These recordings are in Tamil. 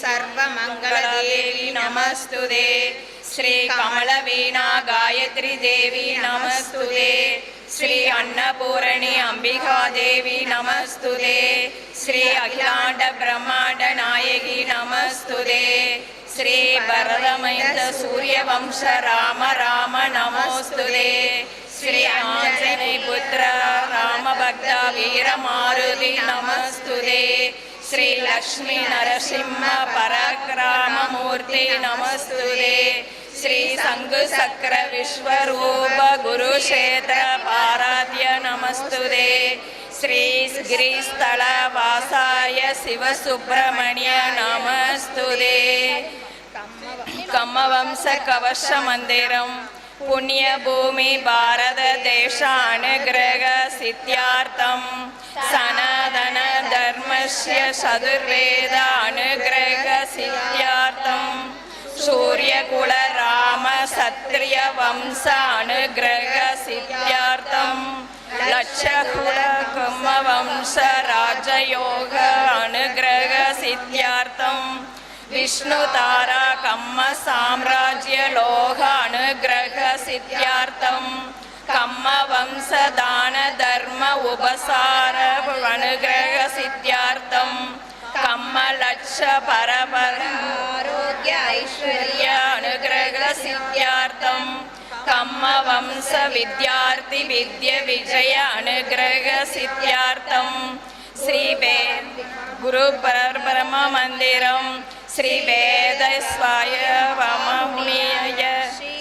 सर्वमङ्गलदेवी नमस्तुते श्रीकमलवीणा गायत्री देवी नमस्तुते श्री अन्नपूर्णी अम्बिका देवी नमस्तुते श्री अखिलाण्ड ब्रह्माण्ड नायकी नमस्तुते श्री वरदमयन्त सूर्यवंश राम राम नमोस्तुते श्री आञ्जनेय पुत्र रामभक्त वीरमारुति नमस्तुते श्री लक्ष्मी नरसिंहपराक्राममूर्ति नमस्तु दे श्री शङ्घक्रविश्वरूप गुरुक्षेत्र पराध्य नमस्तु श्रीग्रीस्थलवासाय शिवसुब्रह्मण्य नमस्तु दे कमवंशकवश पुण्यभूमि भारतदेशानुग्रहसिद्ध्यार्थं सन सिद्ध्यार्थम् सनातन धर्मस्य चतुर्वेद अनुग्रह सिद्ध्यार्थम् सूर्यकुल राम क्षत्रिय वंश अनुग्रह सिद्ध्यार्थम् लक्षकुल कुम्भवंश राजयोग अनुग्रह सिद्ध्यार्थम् विष्णुतारा कम्म साम्राज्य लोह अनुग्रह सिद्ध्यार्थम् कम्म वंश दान धर्म उपसार अनुग्रह सिद्ध्यार्थम् कम्म लक्ष परपर आरोग्य ऐश्वर्य अनुग्रह सिद्ध्यार्थम् कम्म वंश विद्यार्थि विद्य विजय अनुग्रह सिद्ध्यार्थम् श्री वेद गुरु परब्रह्म मंदिरम श्री वेद स्वाय वममुनिय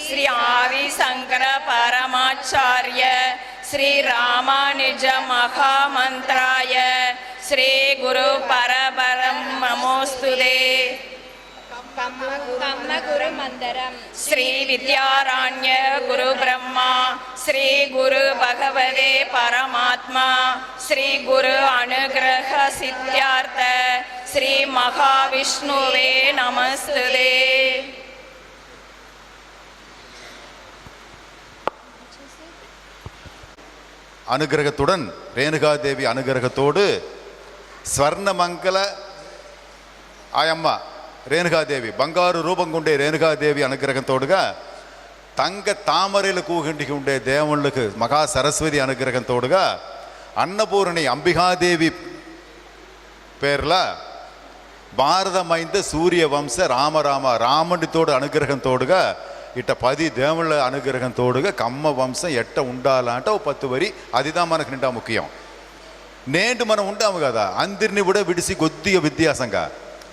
श्री आदि शंकर परमाचार्य श्री रामानुज महामंत्राय श्री गुरु परब्रह्म नमोस्तुते कम्मगुरुमन्दरम् श्री विद्यारण्य गुरु ब्रह्मा श्री गुरु भगवते परमात्मा श्री गुरु अनुग्रह सिद्ध्यार्थ श्री அனுகிரகத்துடன் ரேணுகாதேவி அனுகிரகத்தோடு ஸ்வர்ணமங்கல ஆயம்மா ரேணுகாதேவி బంగారు రూపం ఉండే రేణుగాదేవి అనుగ్రహంతోడుగా తంగ తామరలు కూగింటికి ఉండే దేవుళ్ళకు మహా సరస్వతి అనుగ్రహంతోడుగా అన్నపూర్ణి అంబికాదేవి పేర్ల భారతమైంద సూర్య వంశ రామరామ రాముడితోడు అనుగ్రహంతోడుగా ఇట్ట పది దేవుళ్ళ అనుగ్రహంతోడుగా కమ్మ వంశం ఎట్ట ఉండాలంటే ఓ పత్తు వరి అదిదా మనకు నిండా ముఖ్యం నేటి మనం ఉంటాము కదా అందరినీ కూడా విడిసి కొద్దిగా వ్యత్యాసంగా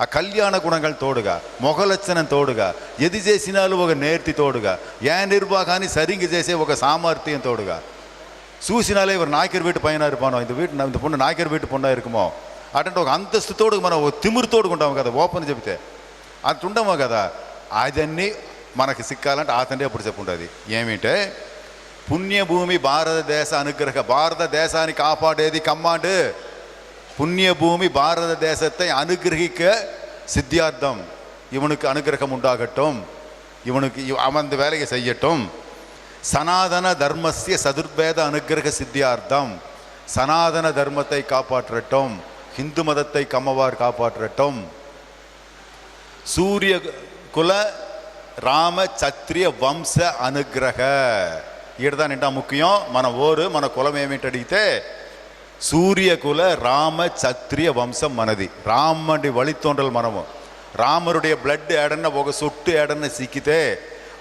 ఆ కళ్యాణ గుణంగా తోడుగా మొగలచ్చనం తోడుగా ఎది చేసినాలు ఒక నేర్తి తోడుగా ఏ నిర్వాహాన్ని సరింగి చేసే ఒక సామర్థ్యం తోడుగా చూసినాలే ఇవరు నాయకరు వీటి పైన இருப்பானோ இந்த வீட்டு இந்த பொண்ணு நாயக்கர் வீட்டு பொண்ணாக இருக்குமோ అటువంటి ఒక అంతస్తుతోడు మనం ఒక తిమురుతోడుకుంటాము కదా ఓపెన్ చెబితే అంత ఉండము కదా అదన్నీ మనకి సిక్కాలంటే ఆతండే అప్పుడు చెప్పుంటుంది ఏమిటంటే పుణ్యభూమి భారతదేశ అనుగ్రహ భారతదేశాన్ని కాపాడేది కమ్మాండు புண்ணியபூமி பாரத தேசத்தை அனுகிரகிக்க சித்தியார்த்தம் இவனுக்கு அனுகிரகம் உண்டாகட்டும் இவனுக்கு இவ- அவன் அந்த வேலையை செய்யட்டும் சனாதன தர்மஸ்ய சதுர்வேத அனுகிரக சித்தியார்த்தம் சனாதன தர்மத்தை காப்பாற்றட்டும் ஹிந்து மதத்தை கம்மவார் காப்பாற்றட்டும் சூரிய குல రామ క్షత్రియ వంశ అనుగ్రహ ఈడదా నిండా ముఖ్యం మన ఓరు మన కులం ఏమిటి అడిగితే சூரியகுல ராம சத்திரிய வம்சம் மனதி ராமனுடைய வழித்தோன்றல் మనము రాముడి బ్లడ్ ఏడన్న ఒక సొట్టు ఏడన్న సిక్కితే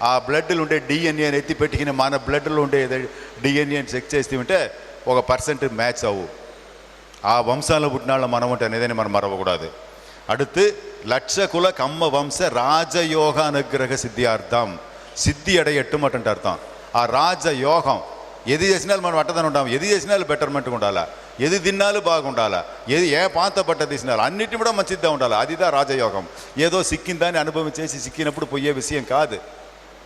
ఆ బ్లడ్లు ఉండే డిఎన్ఏని ఎత్తి పెట్టుకుని మన బ్లడ్లో ఉండే డిఎన్ఏని చెక్ చేస్తూ ఉంటే ఒక పర్సెంట్ మ్యాచ్ అవు ఆ వంశాల్లో పుట్టినాళ్ళ మనం ఉంటే అనేదని మనం మరవకూడదు அடுத்து லட்சகுல கம்ம வம்ச ராஜயோக அனுகிரக సిద్ధ్యార్థం సిద్ధి అడయట్టు అటువంటి అర్థం ఆ రాజయోగం ఎది చేసినాలు మనం అట్టదని ఉంటాం ఎది చేసినాలు బెటర్మెంట్గా ఉండాలా ఎది తిన్నాలు బాగుండాలా ఏది ఏ పాత పట్ట తీసినాలు అన్నిటి కూడా మంచిద్దా ఉండాలి అదిదా రాజయోగం ఏదో సిక్కిందాన్ని అనుభవం చేసి సిక్కినప్పుడు పోయే విషయం కాదు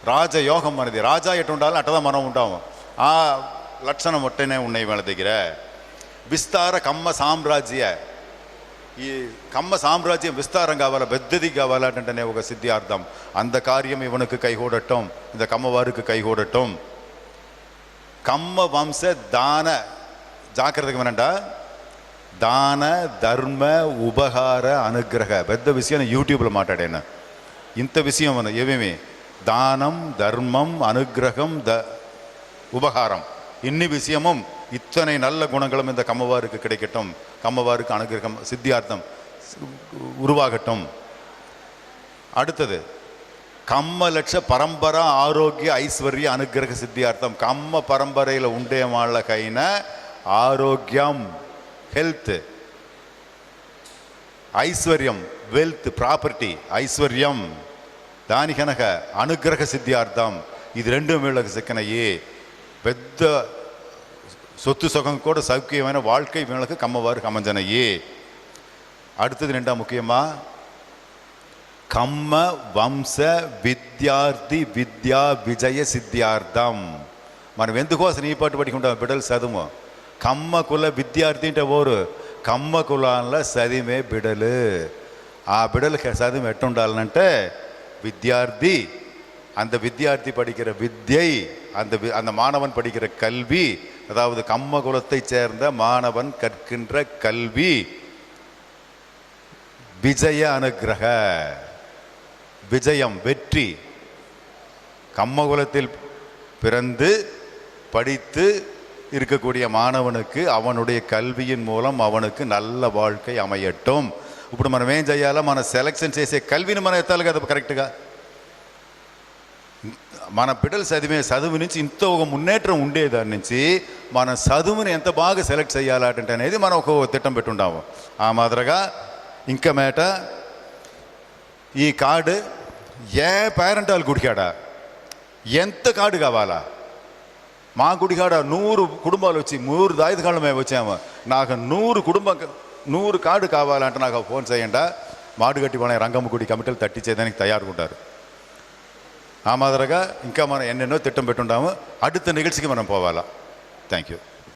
రాజయోగం మనది రాజా ఎటు ఉండాలి అట్టదా మనం ఉంటాము ఆ లక్షణం ఒట్టనే ఉన్నాయి వాళ్ళ దగ్గర విస్తార కమ్మ సామ్రాజ్య ఈ కమ్మ సామ్రాజ్యం విస్తారం కావాలా పెద్దది కావాలంటేనే ఒక సిద్ధార్థం అంత కార్యం ఇవనకు కైగూడటం ఇంత కమ్మవారికి కైగూడటం కమ్మ వంశ దాన జాగ్రత్తగా వినంట దాన ధర్మ ఉపహార అనుగ్రహ పెద్ద విషయం యూట్యూబ్లో మాట్లాడాను ఇంత విషయం మన ఏమేమి దానం ధర్మం అనుగ్రహం ద ఉపహారం ఇన్ని విషయము இத்தனை நல்ல குணங்களும் இந்த கம்மவாருக்கு கிடைக்கட்டும் கம்மவாருக்கு அனுகிரகம் சித்தியார்த்தம் உருவாகட்டும் அடுத்தது கம்ம லட்ச பரம்பரா ஆரோக்கிய ஐஸ்வர்ய அனுகிரக சித்தியார்த்தம் கம்ம పరంపరలో ఉండే వాళ్ళకైనా ఆరోగ్యం హెల్త్ ఐశ్వర్యం వెల్త్ ప్రాపర్టీ ఐశ్వర్యం దాని కనుక అనుగ్రహ సిద్ధార్థం ఇది రెండు వీళ్ళకి సిక్కనయ్యి పెద్ద சொத்து சுகம் கூட சௌக்கியமான வாழ்க்கை வீணுக்கு கம்மவாருக்கு அமைஞ்சனையே அடுத்தது ரெண்டா முக்கியமா కమ్మ వంశ విద్యార్థి విద్యా విజయ సిద్ధార్థం మనం ఎందుకోసం ఈ పాటు పట్టుకుంటాం బిడ్డలు చదువు కమ్మ కుల విద్యార్థి అంటే ఓరు కమ్మ కులాల చదివే బిడలు ఆ బిడలకి చదువు ఎట్టుండాలంటే విద్యార్థి அந்த வித்தியார்த்தி படிக்கிற வித்யை அந்த வி- அந்த மாணவன் படிக்கிற கல்வி அதாவது கம்ம குலத்தைச் சேர்ந்த மாணவன் கற்கின்ற கல்வி. விஜய அனுகிரக. விஜயம் வெற்றி. கம்மகுலத்தில் பிறந்து படித்து இருக்கக்கூடிய மாணவனுக்கு அவனுடைய கல்வியின் மூலம் அவனுக்கு நல்ல வாழ்க்கை அமையட்டும். இப்படி மனமே ఏం மன செலெக்ஷன் సెలక్షన్ கல்வின்னு மன మనం அது కదా మన బిడ్డలు చదివే చదువు నుంచి ఇంత ఒక మున్నేటం ఉండేదాని నుంచి మన చదువుని ఎంత బాగా సెలెక్ట్ చేయాలంటే అనేది మనం ఒక తిట్టం పెట్టుంటాము. ఆ మాదిరిగా ఇంకా మేట ఈ కార్డు ఏ పేరెంట్ వాళ్ళు గుడికాడా? ఎంత కార్డు కావాలా? మా గుడికాడ నూరు కుటుంబాలు వచ్చి నూరు దాయితకాళ్ళు మేము వచ్చాము. నాకు నూరు కుటుంబం నూరు కార్డు కావాలంటే నాకు ఫోన్ చేయండి. మాడుగట్టి మన రంగమ్మ గుడి కమిటీలు తట్టించేదానికి తయారుకుంటారు. ఆ మాదిరిగా ఇంకా మనం ఎన్నెన్నో తిట్టం పెట్టుంటాము అడుగుత నిగల్చికి మనం పోవాలా థ్యాంక్ యూ